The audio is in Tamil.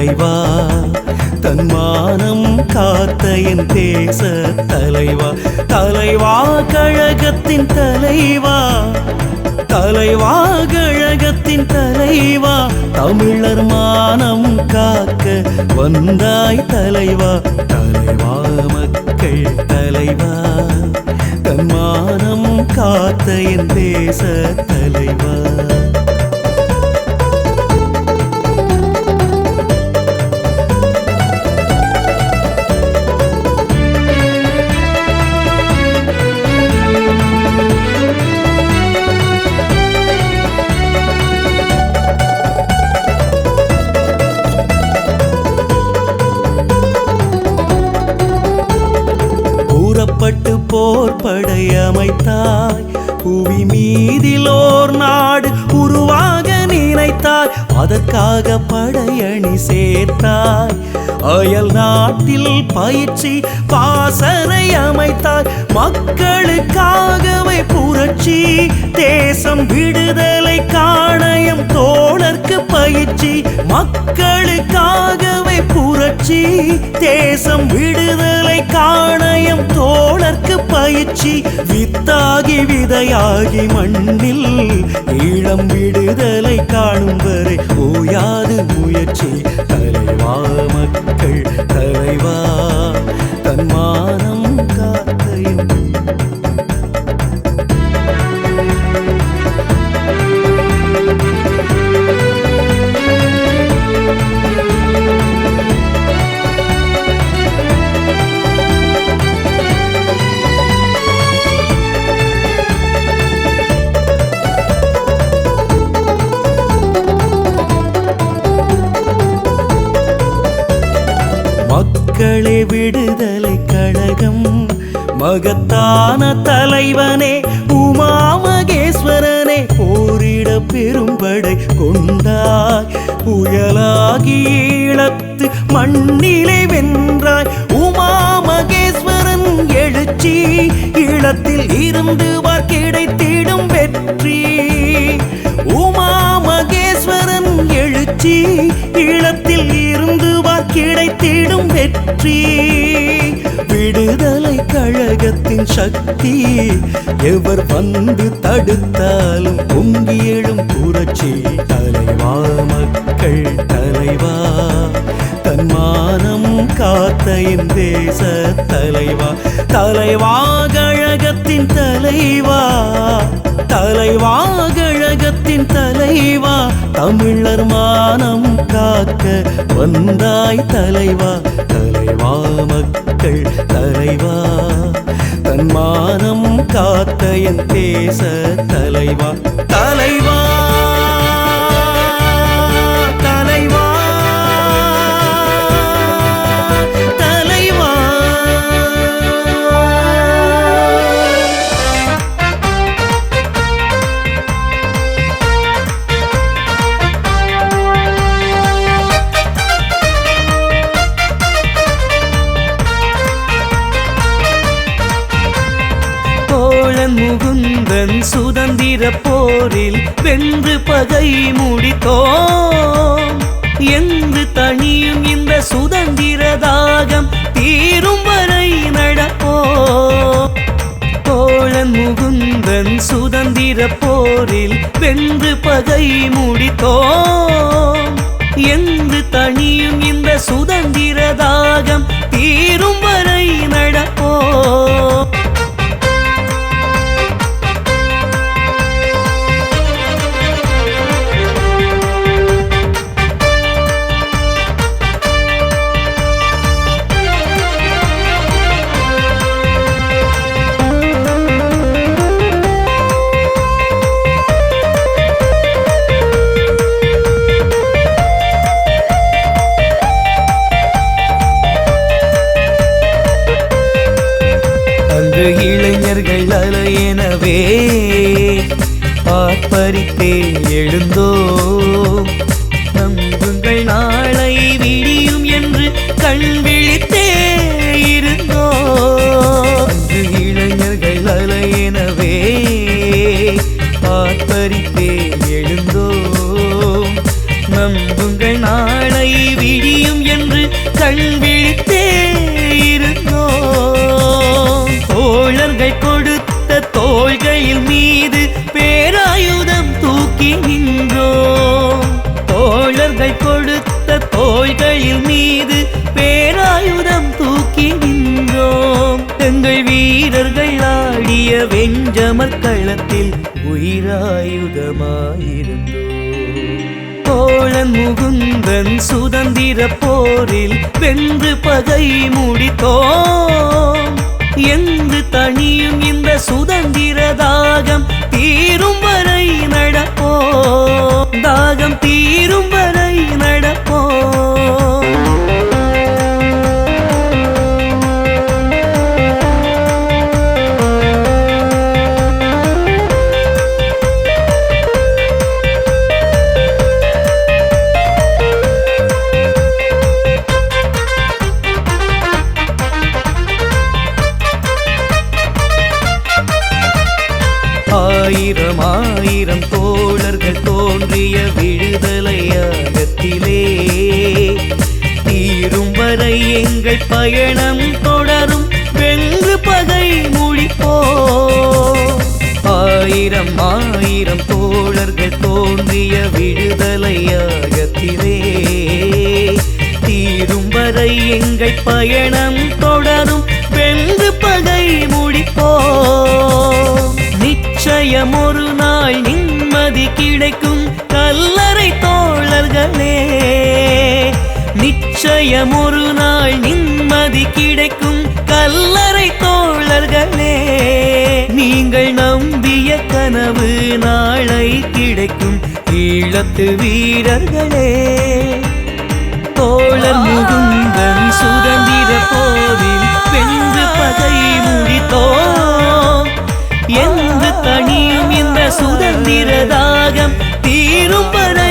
தலைவா தன்மானம் காத்த என் தேச தலைவா. தலைவா கழகத்தின் தலைவா தலைவா கழகத்தின் தலைவா. தமிழர் மானம் காக்க வந்தாய் தலைவா தலைவா மக்கள் தலைவா. தன்மானம் காத்த என் தேச தலைவா. அமைத்தாய் புவி மீதிலோர் நாடு உருவாக நினைத்தாய். அதற்காக படையணி சேர்த்தாய். அயல் நாட்டில் பயிற்சி பாசறை அமைத்தாய். மக்களுக்காகவே புரட்சி தேசம் விடுதலை காணயம் தோழர்க்கு பயிற்சி மக்களுக்காக புரட்சி தேசம் விடுதலை காணயம் தோழர்க்கு பயிற்சி. வித்தாகி விதையாகி மண்ணில் ஈழம் விடுதலை காணும் வரை ஓயாது முயற்சி. மக்களே விடுதலை கழகம். மகத்தான தலைவனே உமா மகேஸ்வரனே போரிட பெரும்படை கொண்டாய். புயலாகி ஈழத்து மண்ணிலே வென்றாய். உமா மகேஸ்வரன் எழுச்சி ஈழத்தில் இருந்து வார் கிடைத்திடும் வெற்றி. உமா மகேஸ்வரன் எழுச்சி ஈழத்தில் இருந்து கிடைத்திடும் வெற்றி. விடுதலை கழகத்தின் சக்தி எவர் வந்து தடுத்தாலும் பொங்கி எழும் புரட்சி தலைவா மக்கள் தலைவா. தன்மானம் காத்த என் தேச தலைவா. தலைவா கழகத்தின் தலைவா. தலைவா கழக தமிழர் மானம் காக்க வந்தாய் தலைவா தலைவா மக்கள் தலைவா. தன் மானம் காத்த என் தேச தலைவா. தலை போரில் வென்று பகை முடித்தோம். எங்கு தனியும் இந்த சுதந்திர தாகம் தீரும் வரை நடப்போ தோழன் முகுந்தன் சுதந்திர போரில் வென்று பகை முடித்தோம். எங்கு தனியும் இந்த சுதந்திர தாகம் தீரும் வரை நடப்போ அலையெனவே ஆர்ப்பரித்தே எழுந்தோ. நம்புங்கள் நாளை விடியும் என்று கண் விழித்தே இருந்தோ. அன்று இளைஞர்கள் அலையெனவே ஆர்ப்பரித்தே வெஞ்சமர் களத்தில் உயிராயுதமாயிருந்தோம் தோழன் முகுந்தன் சுதந்திர போரில் வென்று பகை முடித்தோம். எங்கு தனியும் இந்த சுதந்திர ஆயிரம் தோழர்கள் தோன்றிய விடுதலையாகத்திலே. தீரும் வரை எங்கள் பயணம் தொடரும் வென்று பகை முடிப்போ ஆயிரம் ஆயிரம் தோழர்கள் தோன்றிய விடுதலையாகத்திலே. தீரும் வரை எங்கள் பயணம் தொடரும் வென்று பகை நிச்சயம் ஒரு நாள் நிம்மதி கிடைக்கும் கல்லறை தோழர்களே. நீங்கள் நம்பிய கனவு நாளை கிடைக்கும் ஈழத்து வீரர்களே. தோழர் முகுந்தன் சுதந்திர போரில் வென்று பகை முடித்தோம் எந்த தனியும் இந்த சுதந்திர தாகம் தீரும் வரை